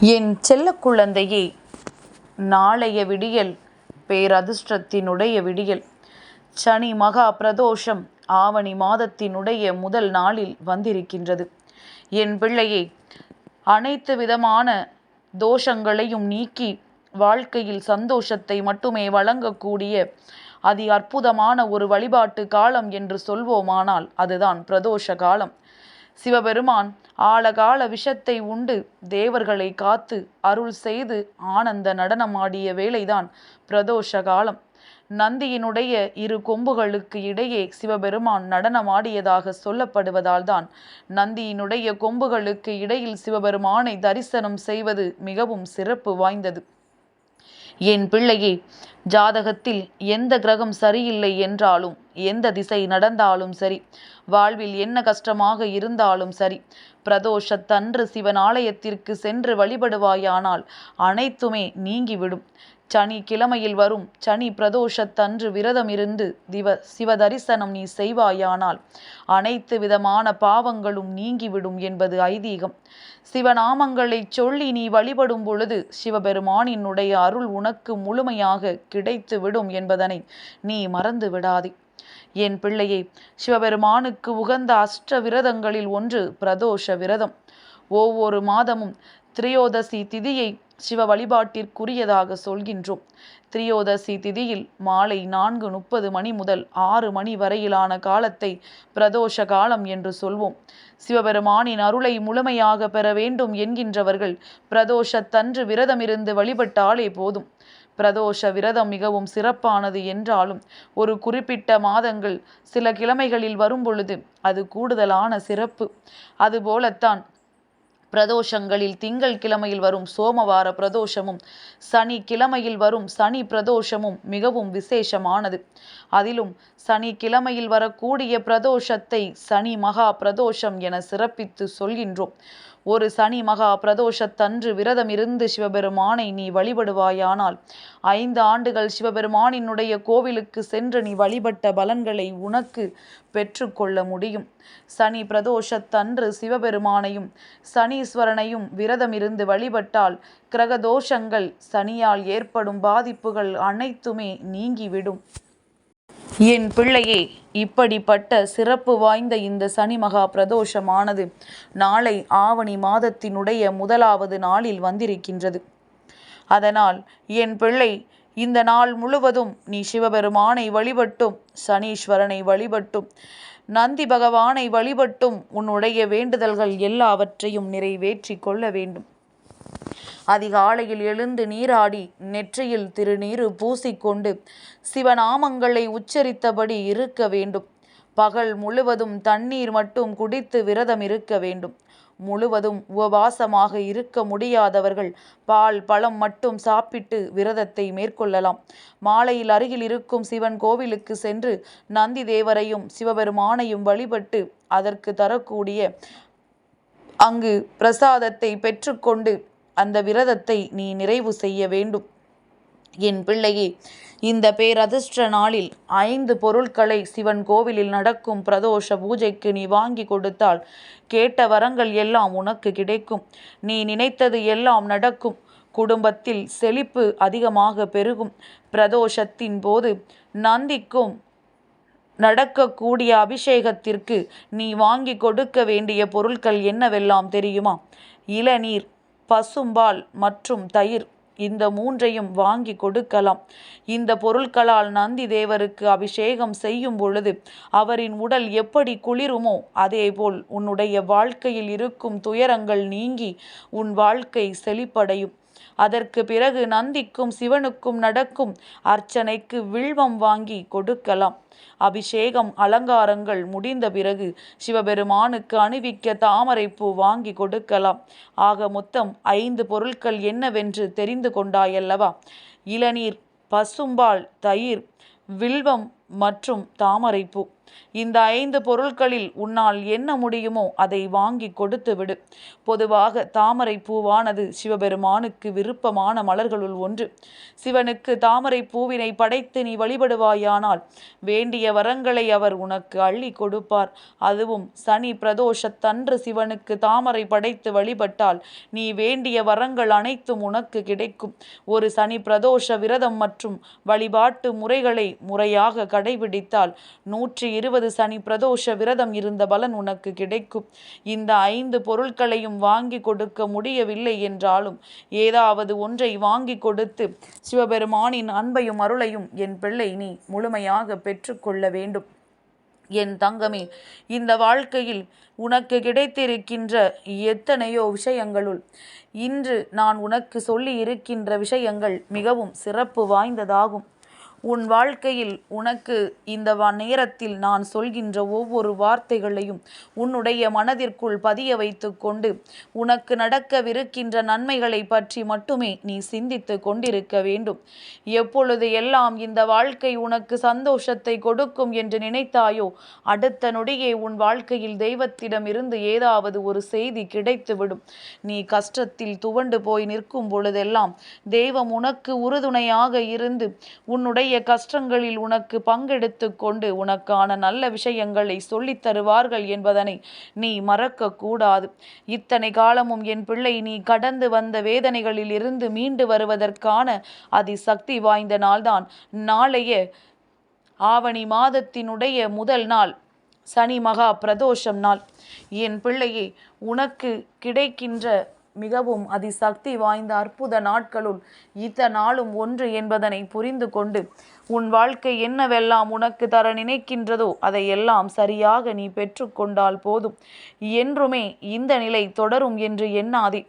என் செல்ல குழந்தையே நாளைய விடியல் பேரதிர்ஷ்டத்தினுடைய விடியல். சனி மகா பிரதோஷம் ஆவணி மாதத்தினுடைய முதல் நாளில் வந்திருக்கின்றது. என் பிள்ளையே அனைத்து விதமான தோஷங்களையும் நீக்கி வாழ்க்கையில் சந்தோஷத்தை மட்டுமே வழங்கக்கூடிய அதி அற்புதமான ஒரு வழிபாட்டு காலம் என்று சொல்வோமானால் அதுதான் பிரதோஷ காலம். சிவபெருமான் ஆழகால விஷத்தை உண்டு தேவர்களை காத்து அருள் செய்து ஆனந்த நடனமாடிய வேளைதான் பிரதோஷ காலம். நந்தியினுடைய இரு கொம்புகளுக்கு இடையே சிவபெருமான் நடனமாடியதாக சொல்லப்படுவதால் தான் நந்தியினுடைய கொம்புகளுக்கு இடையில் சிவபெருமானை தரிசனம் செய்வது மிகவும் சிறப்பு வாய்ந்தது. என் பிள்ளையே ஜாதகத்தில் எந்த கிரகம் சரியில்லை என்றாலும் எந்த திசை நடந்தாலும் சரி வாழ்வில் என்ன கஷ்டமாக இருந்தாலும் சரி பிரதோஷத்தன்று சிவன் ஆலயத்திற்கு சென்று வழிபடுவாயானால் அனைத்துமே நீங்கிவிடும். சனி கிழமையில் வரும். சனி பிரதோஷத்தன்று விரதம் இருந்து திவ சிவ தரிசனம் நீ செய்வாயானால் அனைத்து விதமான பாவங்களும் நீங்கிவிடும் என்பது ஐதீகம். சிவநாமங்களை சொல்லி நீ வழிபடும் பொழுது சிவபெருமானினுடைய அருள் உனக்கு முழுமையாக கிடைத்து விடும் என்பதனை நீ மறந்து விடாதே என் பிள்ளையே சிவபெருமானுக்கு உகந்த அஷ்ட விரதங்களில் ஒன்று பிரதோஷ விரதம். ஒவ்வொரு மாதமும் திரியோதசி திதியை சிவ வழிபாட்டிற்குரியதாக சொல்கின்றோம். திரியோதசி திதியில் மாலை நான்கு முப்பது மணி முதல் ஆறு மணி வரையிலான காலத்தை பிரதோஷ காலம் என்று சொல்வோம். சிவபெருமானின் அருளை முழுமையாக பெற வேண்டும் என்கின்றவர்கள் பிரதோஷத்தன்று விரதமிருந்து வழிபட்டாலே போதும். பிரதோஷ விரதம் மிகவும் சிறப்பானது என்றாலும் ஒரு குறிப்பிட்ட மாதங்கள் சில கிழமைகளில் வரும் பொழுது அது கூடுதலான சிறப்பு. அதுபோலத்தான் பிரதோஷங்களில் திங்கள் கிழமையில் வரும் சோமவார பிரதோஷமும் சனி கிழமையில் வரும் சனி பிரதோஷமும் மிகவும் விசேஷமானது. அதிலும் சனி கிழமையில் வரக்கூடிய பிரதோஷத்தை சனி மகா பிரதோஷம் என சிறப்பித்து சொல்கின்றோம். ஒரு சனி மகா பிரதோஷத்தன்று விரதம் இருந்து சிவபெருமானை நீ வழிபடுவாயானால் ஐந்து ஆண்டுகள் சிவபெருமானினுடைய கோவிலுக்கு சென்று நீ வழிபட்ட பலன்களை உனக்கு பெற்றுக்கொள்ள முடியும். சனி பிரதோஷத்தன்று சிவபெருமானையும் சனீஸ்வரனையும் விரதமிருந்து வழிபட்டால் கிரகதோஷங்கள் சனியால் ஏற்படும் பாதிப்புகள் அனைத்துமே நீங்கிவிடும். என் பிள்ளையே இப்படிப்பட்ட சிறப்பு வாய்ந்த இந்த சனி மகா பிரதோஷமானது நாளை ஆவணி மாதத்தினுடைய முதலாவது நாளில் வந்திருக்கின்றது. அதனால் என் பிள்ளை இந்த நாள் முழுவதும் நீ சிவபெருமானை வழிபட்டும் சனீஸ்வரனை வழிபட்டும் நந்தி பகவானை வழிபட்டும் உன்னுடைய வேண்டுதல்கள் எல்லாவற்றையும் நிறைவேற்றி கொள்ள வேண்டும். அதிகாலையில் எழுந்து நீராடி நெற்றியில் திருநீரு பூசிக்கொண்டு சிவநாமங்களை உச்சரித்தபடி இருக்க வேண்டும். பகல் முழுவதும் தண்ணீர் மட்டும் குடித்து விரதம் இருக்க வேண்டும். முழுவதும் உபவாசமாக இருக்க முடியாதவர்கள் பால் பழம் மட்டும் சாப்பிட்டு விரதத்தை மேற்கொள்ளலாம். மாலையில் அருகில் இருக்கும் சிவன் கோவிலுக்கு சென்று நந்தி தேவரையும் சிவபெருமானையும் வழிபட்டு அதற்கு தரக்கூடிய அங்கு பிரசாதத்தை பெற்றுக்கொண்டு அந்த விரதத்தை நீ நிறைவு செய்ய வேண்டும். என் பிள்ளையே இந்த பேரதிர்ஷ்ட நாளில் ஐந்து பொருட்களை சிவன் கோவிலில் நடக்கும் பிரதோஷ பூஜைக்கு நீ வாங்கி கொடுத்தால் கேட்ட வரங்கள் எல்லாம் உனக்கு கிடைக்கும். நீ நினைத்தது எல்லாம் நடக்கும். குடும்பத்தில் செழிப்பு அதிகமாக பெருகும். பிரதோஷத்தின் போது நந்திக்கும் நடக்கக்கூடிய அபிஷேகத்திற்கு நீ வாங்கி கொடுக்க வேண்டிய பொருட்கள் என்னவெல்லாம் தெரியுமா? இளநீர் பசும்பால் மற்றும் தயிர் இந்த மூன்றையும் வாங்கி கொடுக்கலாம். இந்த பொருட்களால் நந்தி தேவருக்கு அபிஷேகம் செய்யும் பொழுது அவரின் உடல் எப்படி குளிருமோ அதேபோல் உன்னுடைய வாழ்க்கையில் இருக்கும் துயரங்கள் நீங்கி உன் வாழ்க்கை செழிப்படையும். அதற்கு பிறகு நந்திக்கும் சிவனுக்கும் நடக்கும் அர்ச்சனைக்கு வில்வம் வாங்கி கொடுக்கலாம். அபிஷேகம் அலங்காரங்கள் முடிந்த பிறகு சிவபெருமானுக்கு அணிவிக்க தாமரைப்பூ வாங்கி கொடுக்கலாம். ஆக மொத்தம் ஐந்து பொருட்கள் என்னவென்று தெரிந்து கொண்டாயல்லவா? இளநீர் பசும்பால் தயிர் வில்வம் மற்றும் தாமரைப்பூ. இந்த ஐந்து பொருட்களில் உன்னால் என்ன முடியுமோ அதை வாங்கி கொடுத்து விடு பொதுவாக தாமரை பூவானது சிவபெருமானுக்கு விருப்பமான மலர்களுள் ஒன்று. சிவனுக்கு தாமரை பூவினை படைத்து நீ வழிபடுவாயானால் வேண்டிய வரங்களை அவர் உனக்கு அள்ளி கொடுப்பார். அதுவும் சனி பிரதோஷத்தன்று சிவனுக்கு தாமரை படைத்து வழிபட்டால் நீ வேண்டிய வரங்கள் அனைத்தும் உனக்கு கிடைக்கும். ஒரு சனி பிரதோஷ விரதம் மற்றும் வழிபாட்டு முறைகளை முறையாக கடைபிடித்தால் நூற்றி இருபது சனி பிரதோஷ விரதம் இருந்த பலன் உனக்கு கிடைக்கும். இந்த ஐந்து பொருட்களையும் வாங்கி கொடுக்க முடியவில்லை என்றாலும் ஏதாவது ஒன்றை வாங்கி கொடுத்து சிவபெருமானின் அன்பையும் அருளையும் என் பிள்ளை நீ முழுமையாக பெற்றுக்கொள்ள வேண்டும். என் தங்கமே இந்த வாழ்க்கையில் உனக்கு கிடைத்திருக்கின்ற எத்தனையோ விஷயங்களுள் இன்று நான் உனக்கு சொல்லி இருக்கின்ற விஷயங்கள் மிகவும் சிறப்பு வாய்ந்ததாகும். உன் வாழ்க்கையில் உனக்கு இந்த வ நேரத்தில் நான் சொல்கின்ற ஒவ்வொரு வார்த்தைகளையும் உன்னுடைய மனதிற்குள் பதிய வைத்து கொண்டு உனக்கு நடக்கவிருக்கின்ற நன்மைகளை பற்றி மட்டுமே நீ சிந்தித்து கொண்டிருக்க வேண்டும். எப்பொழுது எல்லாம் இந்த வாழ்க்கை உனக்கு சந்தோஷத்தை கொடுக்கும் என்று நினைத்தாயோ அடுத்த நொடியே உன் வாழ்க்கையில் தெய்வத்திடம் இருந்து ஏதாவது ஒரு செய்தி கிடைத்துவிடும். நீ கஷ்டத்தில் துவண்டு போய் நிற்கும் பொழுதெல்லாம் தெய்வம் உனக்கு உறுதுணையாக இருந்து உன்னுடைய கஷ்டங்களில் உனக்கு பங்கெடுத்து கொண்டு உனக்கான நல்ல விஷயங்களை சொல்லித் தருவார்கள் என்பதனை நீ மறக்க கூடாது. இத்தனை காலமும் என் பிள்ளை நீ கடந்து வந்த வேதனைகளில் இருந்து மீண்டு வருவதற்கான அதிசக்தி வாய்ந்த நாள்தான். நாளைய ஆவணி மாதத்தினுடைய முதல் நாள் சனி மகா பிரதோஷம் நாள். என் பிள்ளையே உனக்கு கிடைக்கின்ற மிகவும் அதிசக்தி வாய்ந்த அற்புத நாட்களுள் இத்த நாளும் ஒன்று என்பதனை புரிந்து கொண்டு உன் வாழ்க்கை என்னவெல்லாம் உனக்கு தர நினைக்கின்றதோ அதை எல்லாம் சரியாக நீ பெற்றுக்கொண்டால் போதும். என்றுமே இந்த நிலை தொடரும் என்று எண்ணாதே.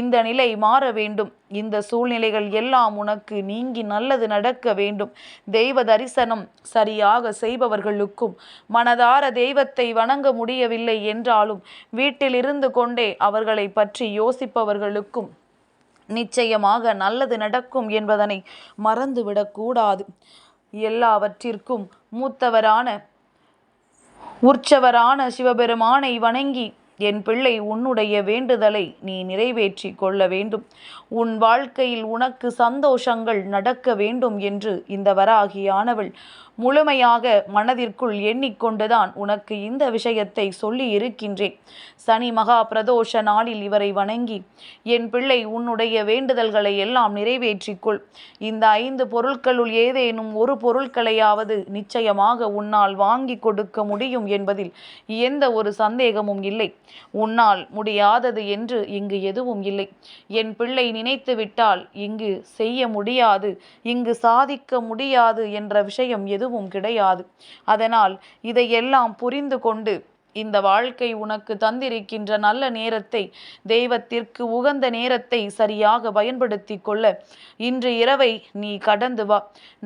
இந்த நிலை மாற வேண்டும். இந்த சூழ்நிலைகள் எல்லாம் உனக்கு நீங்கி நல்லது நடக்க வேண்டும். தெய்வ தரிசனம் சரியாக செய்பவர்களுக்கும் மனதார தெய்வத்தை வணங்க முடியவில்லை என்றாலும் வீட்டில் இருந்து கொண்டே அவர்களை பற்றி யோசிப்பவர்களுக்கும் நிச்சயமாக நல்லது நடக்கும் என்பதனை மறந்துவிடக்கூடாது எல்லாவற்றிற்கும் மூத்தவரான உற்சவரான சிவபெருமானை வணங்கி என் பிள்ளை உன்னுடைய வேண்டுதலை நீ நிறைவேற்றி கொள்ள வேண்டும். உன் வாழ்க்கையில் உனக்கு சந்தோஷங்கள் நடக்க வேண்டும் என்று இந்த வராகியானவள் முழுமையாக மனதிற்குள் எண்ணிக்கொண்டுதான் உனக்கு இந்த விஷயத்தை சொல்லி இருக்கின்றேன். சனி மகா பிரதோஷ நாளில் இவரை வணங்கி என் பிள்ளை உன்னுடைய வேண்டுதல்களை எல்லாம் நிறைவேற்றிக்கொள் இந்த ஐந்து பொருட்களுள் ஏதேனும் ஒரு பொருட்களையாவது நிச்சயமாக உன்னால் வாங்கி கொடுக்க முடியும் என்பதில் எந்த ஒரு சந்தேகமும் இல்லை. உன்னால் முடியாதது என்று இங்கு எதுவும் இல்லை. என் பிள்ளை நினைத்து விட்டால் இங்கு செய்ய முடியாது இங்கு சாதிக்க முடியாது என்ற விஷயம் எதுவும் கிடையாது. அதனால் இதையெல்லாம் புரிந்து கொண்டு இந்த வாழ்க்கை உனக்கு தந்திருக்கின்ற நல்ல நேரத்தை தெய்வத்திற்கு உகந்த நேரத்தை சரியாக பயன்படுத்தி கொள்ள. இன்று இரவை நீ கடந்து வா.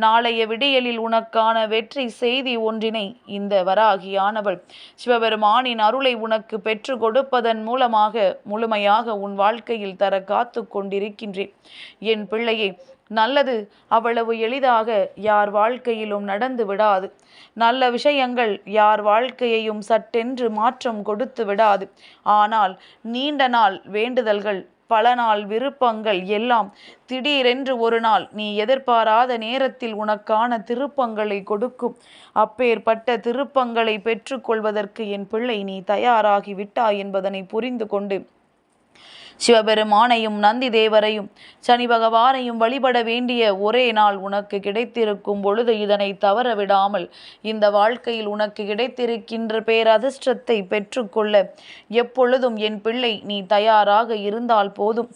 நாளைய விடியலில் உனக்கான வெற்றி செய்தி ஒன்றினை இந்த வராகியானவள் சிவபெருமானின் அருளை உனக்கு பெற்று கொடுப்பதன் மூலமாக முழுமையாக உன் வாழ்க்கையில் தர காத்து கொண்டிருக்கின்றேன். என் பிள்ளையை நல்லது அவ்வளவு எளிதாக யார் வாழ்க்கையிலும் நடந்து விடாது. நல்ல விஷயங்கள் யார் வாழ்க்கையையும் சட்டென்று மாற்றம் கொடுத்து விடாது. ஆனால் நீண்ட நாள் வேண்டுதல்கள் பல நாள் விருப்பங்கள் எல்லாம் திடீரென்று ஒரு நாள் நீ எதிர்பாராத நேரத்தில் உனக்கான திருப்பங்களை கொடுக்கும். அப்பேற்பட்ட திருப்பங்களை பெற்றுக்கொள்வதற்கு என் பிள்ளை நீ தயாராகி விட்டாய் என்பதனை புரிந்து கொண்டு சிவபெருமானையும் நந்தி தேவரையும் சனி பகவானையும் வழிபட வேண்டிய ஒரே நாள் உனக்கு கிடைத்திருக்கும் பொழுது இதனை தவற விடாமல் இந்த வாழ்க்கையில் உனக்கு கிடைத்திருக்கின்ற பேரதிர்ஷ்டத்தை பெற்றுக்கொள்ள எப்பொழுதும் என் பிள்ளை நீ தயாராக இருந்தால் போதும்.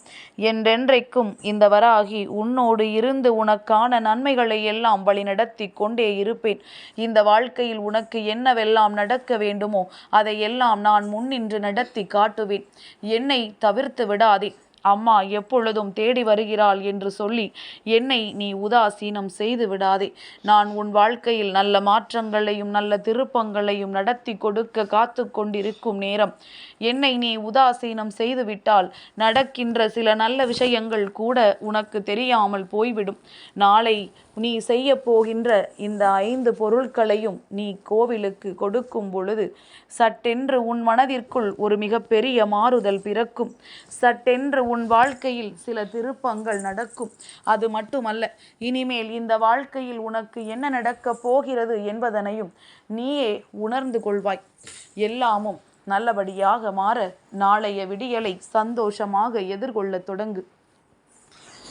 என்றென்றைக்கும் இந்த வராகி உன்னோடு இருந்து உனக்கான நன்மைகளை எல்லாம் வழிநடத்தி கொண்டே இருப்பேன். இந்த வாழ்க்கையில் உனக்கு என்னவெல்லாம் நடக்க வேண்டுமோ அதையெல்லாம் நான் முன்னின்று நடத்தி காட்டுவேன். என்னை தவிர்த்து விடாதே. அம்மா எப்பொழுதும் தேடி வருகிறாள் என்று சொல்லி என்னை நீ உதாசீனம் செய்து விடாதே. நான் உன் வாழ்க்கையில் நல்ல மாற்றங்களையும் நல்ல திருப்பங்களையும் நடத்தி கொடுக்க காத்து கொண்டிருக்கும் நேரம். என்னை நீ உதாசீனம் செய்துவிட்டால் நடக்கின்ற சில நல்ல விஷயங்கள் கூட உனக்கு தெரியாமல் போய்விடும். நாளை நீ செய்ய போகின்ற இந்த ஐந்து பொருட்களையும் நீ கோவிலுக்கு கொடுக்கும் பொழுது சட்டென்று உன் மனதிற்குள் ஒரு மிகப்பெரிய மாறுதல் பிறக்கும். சட்டென்று உன் வாழ்க்கையில் சில திருப்பங்கள் நடக்கும். அது மட்டுமல்ல இனிமேல் இந்த வாழ்க்கையில் உனக்கு என்ன நடக்கப் போகிறது என்பதனையும் நீயே உணர்ந்து கொள்வாய். எல்லாமும் நல்லபடியாக மாற நாளைய விடியலை சந்தோஷமாக எதிர்கொள்ளத் தொடங்கு.